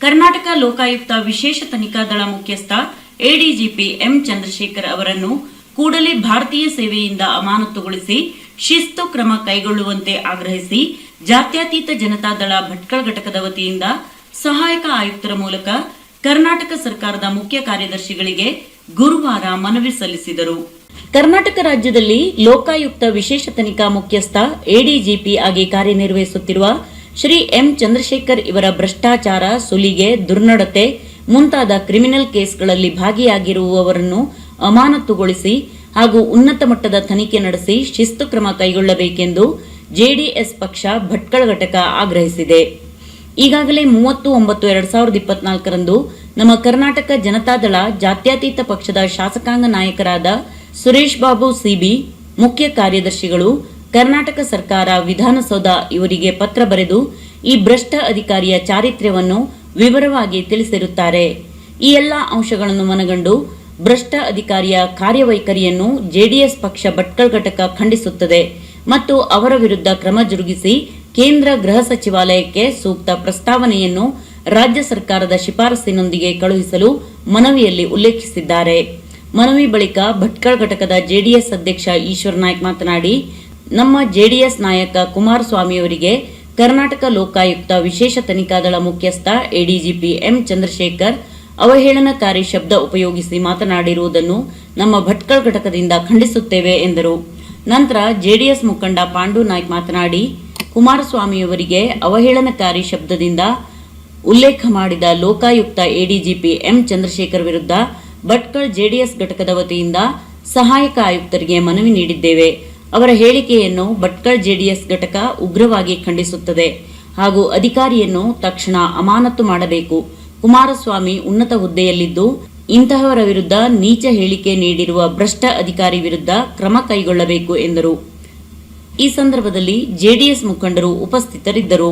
ಕರ್ನಾಟಕ ಲೋಕಾಯುಕ್ತ ವಿಶೇಷ ತನಿಖಾ ದಳ ಮುಖ್ಯಸ್ಥ ಎಡಿಜಿಪಿ ಎಂ ಚಂದ್ರಶೇಖರ್ ಅವರನ್ನು ಕೂಡಲೇ ಭಾರತೀಯ ಸೇವೆಯಿಂದ ಅಮಾನತುಗೊಳಿಸಿ ಶಿಸ್ತು ಕ್ರಮ ಕೈಗೊಳ್ಳುವಂತೆ ಆಗ್ರಹಿಸಿ ಜಾತ್ಯತೀತ ಜನತಾದಳ ಭಟ್ಕಳ ಘಟಕದ ವತಿಯಿಂದ ಸಹಾಯಕ ಆಯುಕ್ತರ ಮೂಲಕ ಕರ್ನಾಟಕ ಸರ್ಕಾರದ ಮುಖ್ಯ ಕಾರ್ಯದರ್ಶಿಗಳಿಗೆ ಗುರುವಾರ ಮನವಿ ಸಲ್ಲಿಸಿದರು. ಕರ್ನಾಟಕ ರಾಜ್ಯದಲ್ಲಿ ಲೋಕಾಯುಕ್ತ ವಿಶೇಷ ತನಿಖಾ ಮುಖ್ಯಸ್ಥ ಎಡಿಜಿಪಿ ಆಗಿ ಕಾರ್ಯನಿರ್ವಹಿಸುತ್ತಿರುವ ಶ್ರೀ ಎಂ ಚಂದ್ರಶೇಖರ್ ಇವರ ಭ್ರಷ್ಟಾಚಾರ, ಸುಲಿಗೆ, ದುರ್ನಡತೆ ಮುಂತಾದ ಕ್ರಿಮಿನಲ್ ಕೇಸ್ಗಳಲ್ಲಿ ಭಾಗಿಯಾಗಿರುವವರನ್ನು ಅಮಾನತುಗೊಳಿಸಿ ಹಾಗೂ ಉನ್ನತ ಮಟ್ಟದ ತನಿಖೆ ನಡೆಸಿ ಶಿಸ್ತು ಕ್ರಮ ಕೈಗೊಳ್ಳಬೇಕೆಂದು ಜೆಡಿಎಸ್ ಪಕ್ಷ ಭಟ್ಕಳ ಘಟಕ ಆಗ್ರಹಿಸಿದೆ. ಈಗಾಗಲೇ ಮೂವತ್ತು, ಒಂಬತ್ತು, ಎರಡ್ ಸಾವಿರದ ಇಪ್ಪತ್ನಾಲ್ಕರಂದು ನಮ್ಮ ಕರ್ನಾಟಕ ಜನತಾದಳ ಜಾತ್ಯತೀತ ಪಕ್ಷದ ಶಾಸಕಾಂಗ ನಾಯಕರಾದ ಸುರೇಶ್ ಬಾಬು, ಸಿಬಿ, ಮುಖ್ಯ ಕಾರ್ಯದರ್ಶಿಗಳು ಕರ್ನಾಟಕ ಸರ್ಕಾರ ವಿಧಾನಸೌಧ ಇವರಿಗೆ ಪತ್ರ ಬರೆದು ಈ ಭ್ರಷ್ಟ ಅಧಿಕಾರಿಯ ಚಾರಿತ್ರ್ಯವನ್ನು ವಿವರವಾಗಿ ತಿಳಿಸಿರುತ್ತಾರೆ. ಈ ಎಲ್ಲ ಅಂಶಗಳನ್ನು ಮನಗಂಡು ಭ್ರಷ್ಟ ಅಧಿಕಾರಿಯ ಕಾರ್ಯವೈಖರಿಯನ್ನು ಜೆಡಿಎಸ್ ಪಕ್ಷ ಭಟ್ಕಳ ಘಟಕ ಖಂಡಿಸುತ್ತದೆ ಮತ್ತು ಅವರ ವಿರುದ್ಧ ಕ್ರಮ ಜರುಗಿಸಿ ಕೇಂದ್ರ ಗೃಹ ಸಚಿವಾಲಯಕ್ಕೆ ಸೂಕ್ತ ಪ್ರಸ್ತಾವನೆಯನ್ನು ರಾಜ್ಯ ಸರ್ಕಾರದ ಶಿಫಾರಸಿನೊಂದಿಗೆ ಕಳುಹಿಸಲು ಮನವಿಯಲ್ಲಿ ಉಲ್ಲೇಖಿಸಿದ್ದಾರೆ. ಮನವಿ ಬಳಿಕ ಭಟ್ಕಳ ಘಟಕದ ಜೆಡಿಎಸ್ ಅಧ್ಯಕ್ಷ ಈಶ್ವರ್ ನಾಯ್ಕ ಮಾತನಾಡಿ ನಮ್ಮ ಜೆಡಿಎಸ್ ನಾಯಕ ಕುಮಾರಸ್ವಾಮಿಯವರಿಗೆ ಕರ್ನಾಟಕ ಲೋಕಾಯುಕ್ತ ವಿಶೇಷ ತನಿಖಾ ದಳ ಮುಖ್ಯಸ್ಥ ಎಡಿಜಿಪಿ ಎಂ ಚಂದ್ರಶೇಖರ್ ಅವಹೇಳನಕಾರಿ ಶಬ್ದ ಉಪಯೋಗಿಸಿ ಮಾತನಾಡಿರುವುದನ್ನು ನಮ್ಮ ಭಟ್ಕಳ ಘಟಕದಿಂದ ಖಂಡಿಸುತ್ತೇವೆ ಎಂದರು. ನಂತರ ಜೆಡಿಎಸ್ ಮುಖಂಡ ಪಾಂಡು ನಾಯ್ಕ್ ಮಾತನಾಡಿ, ಕುಮಾರಸ್ವಾಮಿಯವರಿಗೆ ಅವಹೇಳನಕಾರಿ ಶಬ್ದದಿಂದ ಉಲ್ಲೇಖ ಮಾಡಿದ ಲೋಕಾಯುಕ್ತ ಎಡಿಜಿಪಿ ಎಂ ಚಂದ್ರಶೇಖರ್ ವಿರುದ್ಧ ಭಟ್ಕಳ್ ಜೆಡಿಎಸ್ ಘಟಕದ ವತಿಯಿಂದ ಸಹಾಯಕ ಆಯುಕ್ತರಿಗೆ ಮನವಿ ನೀಡಿದ್ದೇವೆ. ಅವರ ಹೇಳಿಕೆಯನ್ನು ಭಟ್ಕಳ್ ಜೆಡಿಎಸ್ ಘಟಕ ಉಗ್ರವಾಗಿ ಖಂಡಿಸುತ್ತದೆ ಹಾಗೂ ಅಧಿಕಾರಿಯನ್ನು ತಕ್ಷಣ ಅಮಾನತು ಮಾಡಬೇಕು. ಕುಮಾರಸ್ವಾಮಿ ಉನ್ನತ ಹುದ್ದೆಯಲ್ಲಿದ್ದು, ಇಂತಹವರ ವಿರುದ್ಧ ನೀಚ ಹೇಳಿಕೆ ನೀಡಿರುವ ಭ್ರಷ್ಟ ಅಧಿಕಾರಿ ವಿರುದ್ಧ ಕ್ರಮ ಕೈಗೊಳ್ಳಬೇಕು ಎಂದರು. ಈ ಸಂದರ್ಭದಲ್ಲಿ ಜೆಡಿಎಸ್ ಮುಖಂಡರು ಉಪಸ್ಥಿತರಿದ್ದರು.